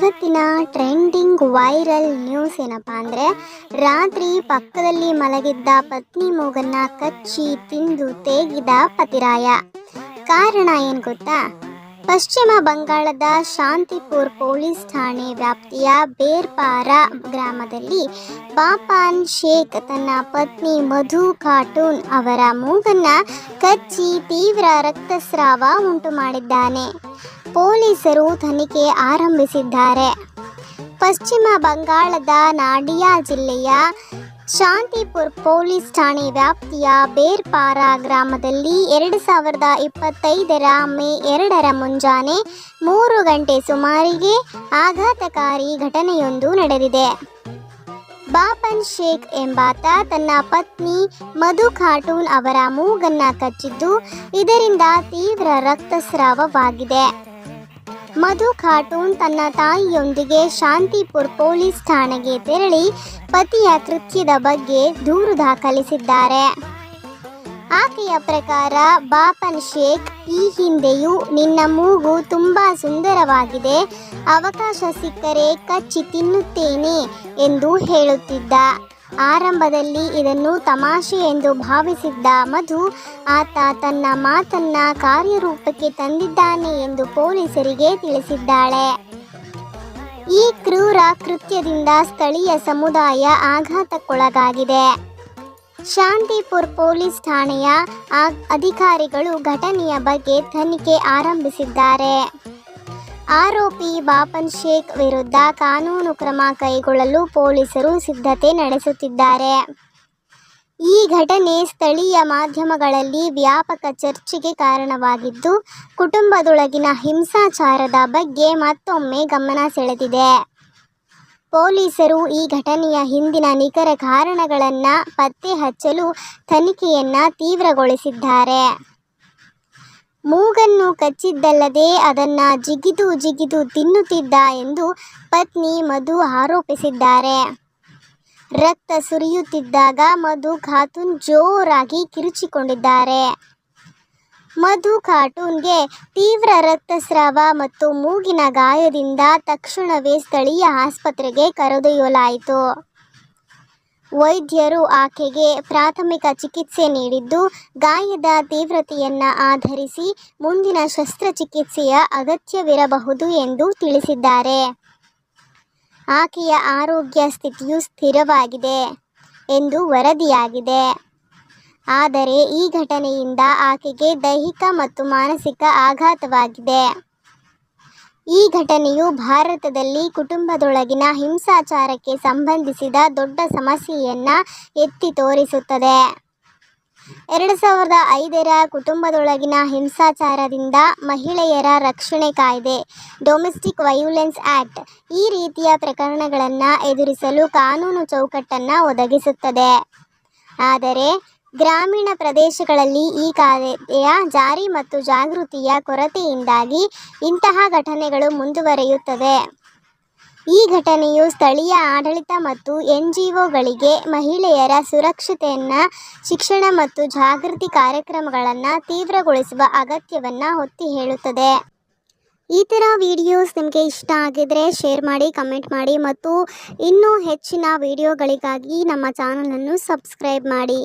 ಇವತ್ತಿನ trending viral news ಏನಪ್ಪ ಅಂದರೆ, ರಾತ್ರಿ ಪಕ್ಕದಲ್ಲಿ ಮಲಗಿದ್ದ ಪತ್ನಿ ಮೂಗನ್ನ ಕಚ್ಚಿ ತಿಂದು ತೇಗಿದ ಪತಿರಾಯ. ಕಾರಣ ಏನು ಗೊತ್ತಾ? ಪಶ್ಚಿಮ ಬಂಗಾಳದ ಶಾಂತಿಪುರ್ ಪೊಲೀಸ್ ಠಾಣೆ ವ್ಯಾಪ್ತಿಯ ಬೇರ್ಪಾರ ಗ್ರಾಮದಲ್ಲಿ ಬಾಪಾನ್ ಶೇಖ್ ತನ್ನ ಪತ್ನಿ ಮಧು ಖಾಟೂನ್ ಅವರ ಮೂಗನ್ನ ಕಚ್ಚಿ ತೀವ್ರ ರಕ್ತಸ್ರಾವ ಉಂಟು ಮಾಡಿದ್ದಾನೆ. ಪೊಲೀಸರು ತನಿಖೆ ಆರಂಭಿಸಿದ್ದಾರೆ. ಪಶ್ಚಿಮ ಬಂಗಾಳದ ನಾಡಿಯಾ ಜಿಲ್ಲೆಯ ಶಾಂತಿಪುರ್ ಪೊಲೀಸ್ ಠಾಣೆ ವ್ಯಾಪ್ತಿಯ ಬೇರ್ಪಾರ ಗ್ರಾಮದಲ್ಲಿ ಎರಡು ಸಾವಿರದ ಇಪ್ಪತ್ತೈದರ ಮೇ ಎರಡರ ಮುಂಜಾನೆ ಮೂರು ಗಂಟೆ ಸುಮಾರಿಗೆ ಆಘಾತಕಾರಿ ಘಟನೆಯೊಂದು ನಡೆದಿದೆ. ಬಾಪನ್ ಶೇಖ್ ಎಂಬಾತ ತನ್ನ ಪತ್ನಿ ಮಧು ಖಾಟೂನ್ ಅವರ ಮೂಗನ್ನ ಕಚ್ಚಿದ್ದು ಇದರಿಂದ ತೀವ್ರ ರಕ್ತಸ್ರಾವವಾಗಿದೆ. ಮಧು ಖಾಟೂನ್ ತನ್ನ ತಾಯಿಯೊಂದಿಗೆ ಶಾಂತಿಪುರ್ ಪೊಲೀಸ್ ಠಾಣೆಗೆ ತೆರಳಿ ಪತಿಯ ಕೃತ್ಯದ ಬಗ್ಗೆ ದೂರು ದಾಖಲಿಸಿದ್ದಾರೆ. ಆಕೆಯ ಪ್ರಕಾರ ಬಾಪನ್ ಶೇಖ್ ಈ ಹಿಂದೆಯೂ ನಿನ್ನ ಮೂಗು ತುಂಬಾ ಸುಂದರವಾಗಿದೆ. ಅವಕಾಶ ಸಿಕ್ಕರೆ ಕಚ್ಚಿ ತಿನ್ನುತ್ತೇನೆ ಎಂದು ಹೇಳುತ್ತಿದ್ದ. ಆರಂಭದಲ್ಲಿ ಇದನ್ನು ತಮಾಷೆ ಎಂದು ಭಾವಿಸಿದ್ದ ಮಧು, ಆತ ತನ್ನ ಮಾತನ್ನ ಕಾರ್ಯರೂಪಕ್ಕೆ ತಂದಿದ್ದಾನೆ ಎಂದು ಪೊಲೀಸರಿಗೆ ತಿಳಿಸಿದ್ದಾಳೆ. ಈ ಕ್ರೂರ ಕೃತ್ಯದಿಂದ ಸ್ಥಳೀಯ ಸಮುದಾಯ ಆಘಾತಕ್ಕೊಳಗಾಗಿದೆ. ಶಾಂತಿಪುರ್ ಪೊಲೀಸ್ ಠಾಣೆಯ ಅಧಿಕಾರಿಗಳು ಘಟನೆಯ ಬಗ್ಗೆ ತನಿಖೆ ಆರಂಭಿಸಿದ್ದಾರೆ. ಆರೋಪಿ ಬಾಪನ್ ಶೇಖ್ ವಿರುದ್ಧ ಕಾನೂನು ಕ್ರಮ ಕೈಗೊಳ್ಳಲು ಪೊಲೀಸರು ಸಿದ್ಧತೆ ನಡೆಸುತ್ತಿದ್ದಾರೆ. ಈ ಘಟನೆ ಸ್ಥಳೀಯ ಮಾಧ್ಯಮಗಳಲ್ಲಿ ವ್ಯಾಪಕ ಚರ್ಚೆಗೆ ಕಾರಣವಾಗಿದ್ದು, ಕುಟುಂಬದೊಳಗಿನ ಹಿಂಸಾಚಾರದ ಬಗ್ಗೆ ಮತ್ತೊಮ್ಮೆ ಗಮನ ಸೆಳೆದಿದೆ. ಪೊಲೀಸರು ಈ ಘಟನೆಯ ಹಿಂದಿನ ನಿಖರ ಕಾರಣಗಳನ್ನು ಪತ್ತೆ ಹಚ್ಚಲು ತನಿಖೆಯನ್ನು ತೀವ್ರಗೊಳಿಸಿದ್ದಾರೆ. ಮೂಗನ್ನು ಕಚ್ಚಿದ್ದಲ್ಲದೆ ಅದನ್ನು ಜಿಗಿದು ಜಿಗಿದು ತಿನ್ನುತ್ತಿದ್ದ ಎಂದು ಪತ್ನಿ ಮಧು ಆರೋಪಿಸಿದ್ದಾರೆ. ರಕ್ತ ಸುರಿಯುತ್ತಿದ್ದಾಗ ಮಧು ಖಾತೂನ್ ಜೋರಾಗಿ ಕಿರುಚಿಕೊಂಡಿದ್ದಾರೆ. ಮಧು ಖಾಟೂನ್ಗೆ ತೀವ್ರ ರಕ್ತಸ್ರಾವ ಮತ್ತು ಮೂಗಿನ ಗಾಯದಿಂದ ತಕ್ಷಣವೇ ಸ್ಥಳೀಯ ಆಸ್ಪತ್ರೆಗೆ ಕರೆದೊಯ್ಯಲಾಯಿತು. ವೈದ್ಯರು ಆಕೆಗೆ ಪ್ರಾಥಮಿಕ ಚಿಕಿತ್ಸೆ ನೀಡಿದ್ದು, ಗಾಯದ ತೀವ್ರತೆಯನ್ನ ಆಧರಿಸಿ ಮುಂದಿನ ಶಸ್ತ್ರಚಿಕಿತ್ಸೆಯ ಅಗತ್ಯವಿರಬಹುದು ಎಂದು ತಿಳಿಸಿದ್ದಾರೆ. ಆಕೆಯ ಆರೋಗ್ಯ ಸ್ಥಿತಿಯು ಸ್ಥಿರವಾಗಿದೆ ಎಂದು ವರದಿಯಾಗಿದೆ. ಆದರೆ ಈ ಘಟನೆಯಿಂದ ಆಕೆಗೆ ದೈಹಿಕ ಮತ್ತು ಮಾನಸಿಕ ಆಘಾತವಾಗಿದೆ. ಈ ಘಟನೆಯು ಭಾರತದಲ್ಲಿ ಕುಟುಂಬದೊಳಗಿನ ಹಿಂಸಾಚಾರಕ್ಕೆ ಸಂಬಂಧಿಸಿದ ದೊಡ್ಡ ಸಮಸ್ಯೆಯನ್ನ ಎತ್ತಿ ತೋರಿಸುತ್ತದೆ. ಎರಡು ಸಾವಿರದ ಐದರ ಕುಟುಂಬದೊಳಗಿನ ಹಿಂಸಾಚಾರದಿಂದ ಮಹಿಳೆಯರ ರಕ್ಷಣೆ ಕಾಯ್ದೆ ಡೊಮೆಸ್ಟಿಕ್ ವೈಯುಲೆನ್ಸ್ ಆಕ್ಟ್ ಈ ರೀತಿಯ ಪ್ರಕರಣಗಳನ್ನು ಎದುರಿಸಲು ಕಾನೂನು ಚೌಕಟ್ಟನ್ನು ಒದಗಿಸುತ್ತದೆ. ಆದರೆ ಗ್ರಾಮೀಣ ಪ್ರದೇಶಗಳಲ್ಲಿ ಈ ಕಾಯ್ದೆಯ ಜಾರಿ ಮತ್ತು ಜಾಗೃತಿಯ ಕೊರತೆಯಿಂದಾಗಿ ಇಂತಹ ಘಟನೆಗಳು ಮುಂದುವರಿಯುತ್ತದೆ ಈ ಘಟನೆಯು ಸ್ಥಳೀಯ ಆಡಳಿತ ಮತ್ತು ಎನ್ ಜಿ ಒಗಳಿಗೆ ಮಹಿಳೆಯರ ಸುರಕ್ಷತೆಯನ್ನು, ಶಿಕ್ಷಣ ಮತ್ತು ಜಾಗೃತಿ ಕಾರ್ಯಕ್ರಮಗಳನ್ನು ತೀವ್ರಗೊಳಿಸುವ ಅಗತ್ಯವನ್ನು ಒತ್ತಿ ಹೇಳುತ್ತದೆ. ಈ ಥರ ವೀಡಿಯೋಸ್ ನಿಮಗೆ ಇಷ್ಟ ಆಗಿದ್ರೆ ಶೇರ್ ಮಾಡಿ, ಕಮೆಂಟ್ ಮಾಡಿ ಮತ್ತು ಇನ್ನೂ ಹೆಚ್ಚಿನ ವಿಡಿಯೋಗಳಿಗಾಗಿ ನಮ್ಮ ಚಾನಲನ್ನು ಸಬ್ಸ್ಕ್ರೈಬ್ ಮಾಡಿ.